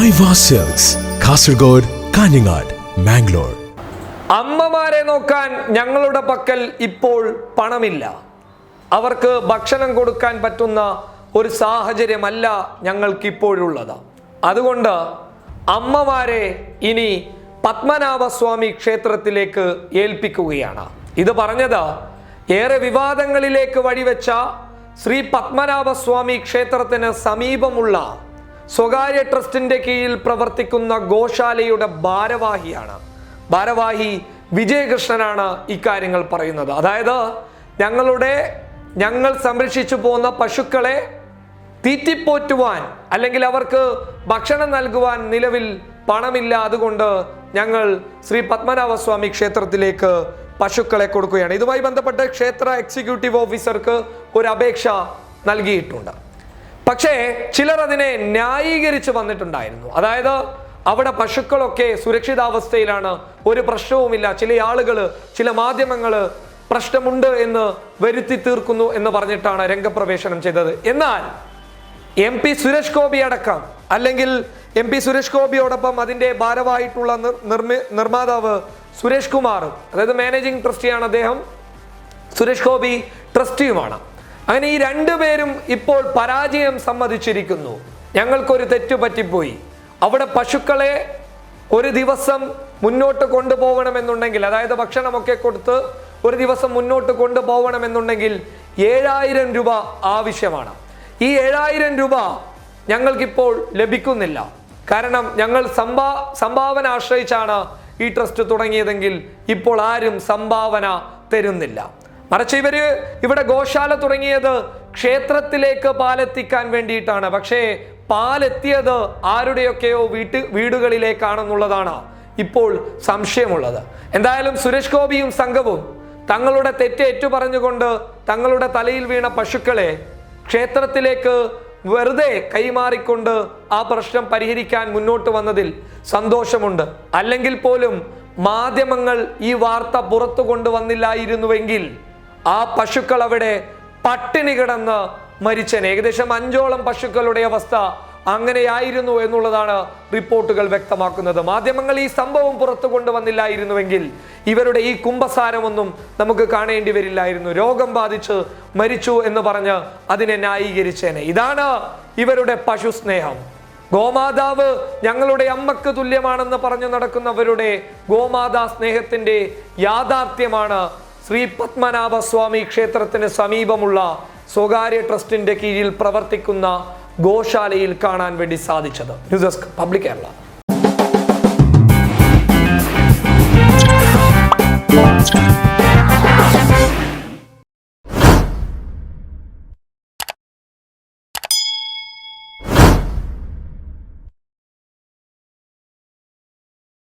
മൈവ സെൽസ് കാസർഗോഡ് കാഞ്ഞങ്ങാട് മാംഗ്ലൂർ അമ്മമാരെ നോക്കാൻ ഞങ്ങളുടെ പക്കൽ ഇപ്പോൾ പണമില്ല. അവർക്ക് ഭക്ഷണം കൊടുക്കാൻ പറ്റുന്ന ഒരു സാഹചര്യമല്ല ഞങ്ങൾക്കിപ്പോഴുള്ളത്. അതുകൊണ്ട് അമ്മമാരെ ഇനി പത്മനാഭസ്വാമി ക്ഷേത്രത്തിലേക്ക് ഏൽപ്പിക്കുകയാണ്. ഇത് പറഞ്ഞത് ഏറെ വിവാദങ്ങളിലേക്ക് വഴിവെച്ച ശ്രീ പത്മനാഭസ്വാമി ക്ഷേത്രത്തിന് സമീപമുള്ള സ്വകാര്യ ട്രസ്റ്റിന്റെ കീഴിൽ പ്രവർത്തിക്കുന്ന ഗോശാലയുടെ ഭാരവാഹിയാണ്. ഭാരവാഹി വിജയകൃഷ്ണനാണ് ഇക്കാര്യങ്ങൾ പറയുന്നത്. അതായത് ഞങ്ങളുടെ ഞങ്ങൾ സംരക്ഷിച്ചു പോകുന്ന പശുക്കളെ തീറ്റിപ്പോറ്റുവാൻ അല്ലെങ്കിൽ അവർക്ക് ഭക്ഷണം നൽകുവാൻ നിലവിൽ പണമില്ല അതുകൊണ്ട് ഞങ്ങൾ ശ്രീ പത്മനാഭസ്വാമി ക്ഷേത്രത്തിലേക്ക് പശുക്കളെ കൊടുക്കുകയാണ്. ഇതുമായി ബന്ധപ്പെട്ട് ക്ഷേത്ര എക്സിക്യൂട്ടീവ് ഓഫീസർക്ക് ഒരു അപേക്ഷ നൽകിയിട്ടുണ്ട്. പക്ഷേ ചിലർ അതിനെ ന്യായീകരിച്ച് വന്നിട്ടുണ്ടായിരുന്നു. അതായത് അവിടെ പശുക്കളൊക്കെ സുരക്ഷിതാവസ്ഥയിലാണ്. ഒരു പ്രശ്നവുമില്ല. ചില ആളുകൾ ചില മാധ്യമങ്ങൾ പ്രശ്നമുണ്ട് എന്ന് വരുത്തി തീർക്കുന്നു എന്ന് പറഞ്ഞിട്ടാണ് രംഗപ്രവേശനം ചെയ്തത്. എന്നാൽ എം പി സുരേഷ് ഗോപി അടക്കം അല്ലെങ്കിൽ എം പി സുരേഷ് ഗോപിയോടൊപ്പം അതിന്റെ ഭാരമായിട്ടുള്ള നിർമ്മി- നിർമ്മാതാവ് സുരേഷ് കുമാർ അതായത് മാനേജിംഗ് ട്രസ്റ്റിയാണ് അദ്ദേഹം. സുരേഷ് ഗോപി ട്രസ്റ്റിയുമാണ്. അങ്ങനെ ഈ രണ്ടുപേരും ഇപ്പോൾ പരാജയം സമ്മതിച്ചിരിക്കുന്നു. ഞങ്ങൾക്കൊരു തെറ്റ് പറ്റിപ്പോയി. അവിടെ പശുക്കളെ ഒരു ദിവസം മുന്നോട്ട് കൊണ്ടുപോകണമെന്നുണ്ടെങ്കിൽ അതായത് ഭക്ഷണമൊക്കെ കൊടുത്ത് ഒരു ദിവസം മുന്നോട്ട് കൊണ്ടുപോകണമെന്നുണ്ടെങ്കിൽ ഏഴായിരം രൂപ ആവശ്യമാണ്. ഈ ഏഴായിരം രൂപ ഞങ്ങൾക്കിപ്പോൾ ലഭിക്കുന്നില്ല. കാരണം ഞങ്ങൾ സംഭാ സംഭാവന ആശ്രയിച്ചാണ് ഈ ട്രസ്റ്റ് തുടങ്ങിയതെങ്കിൽ ഇപ്പോൾ ആരും സംഭാവന തരുന്നില്ല. മറിച്ച് ഇവർ ഇവിടെ ഗോശാല തുടങ്ങിയത് ക്ഷേത്രത്തിലേക്ക് പാലെത്തിക്കാൻ വേണ്ടിയിട്ടാണ്. പക്ഷേ പാലെത്തിയത് ആരുടെയൊക്കെയോ വീട്ട് വീടുകളിലേക്കാണെന്നുള്ളതാണ് ഇപ്പോൾ സംശയമുള്ളത്. എന്തായാലും സുരേഷ് ഗോപിയും സംഘവും തങ്ങളുടെ തെറ്റ് ഏറ്റുപറഞ്ഞുകൊണ്ട് തങ്ങളുടെ തലയിൽ വീണ പശുക്കളെ ക്ഷേത്രത്തിലേക്ക് വെറുതെ കൈമാറിക്കൊണ്ട് ആ പ്രശ്നം പരിഹരിക്കാൻ മുന്നോട്ട് വന്നതിൽ സന്തോഷമുണ്ട്. അല്ലെങ്കിൽ പോലും മാധ്യമങ്ങൾ ഈ വാർത്ത പുറത്തു കൊണ്ടുവന്നില്ലായിരുന്നുവെങ്കിൽ ആ പശുക്കൾ അവിടെ പട്ടിണി കിടന്ന് മരിച്ചേനെ. ഏകദേശം അഞ്ചോളം പശുക്കളുടെ അവസ്ഥ അങ്ങനെയായിരുന്നു എന്നുള്ളതാണ് റിപ്പോർട്ടുകൾ വ്യക്തമാക്കുന്നത്. മാധ്യമങ്ങൾ ഈ സംഭവം പുറത്തു കൊണ്ടുവന്നില്ലായിരുന്നുവെങ്കിൽ ഇവരുടെ ഈ കുംഭസാരമൊന്നും നമുക്ക് കാണേണ്ടി വരില്ലായിരുന്നു. രോഗം ബാധിച്ച് മരിച്ചു എന്ന് പറഞ്ഞ് അതിനെ ന്യായീകരിച്ചേനെ. ഇതാണ് ഇവരുടെ പശു സ്നേഹം ഗോമാതാവ് ഞങ്ങളുടെ അമ്മയ്ക്ക് തുല്യമാണെന്ന് പറഞ്ഞു നടക്കുന്നവരുടെ ഗോമാതാ സ്നേഹത്തിന്റെ യാഥാർത്ഥ്യമാണ് ശ്രീ പത്മനാഭസ്വാമി ക്ഷേത്രത്തിന് സമീപമുള്ള സ്വകാര്യ ട്രസ്റ്റിന്റെ കീഴിൽ പ്രവർത്തിക്കുന്ന ഗോശാലയിൽ കാണാൻ വേണ്ടി സാധിച്ചത്. News desk public Kerala.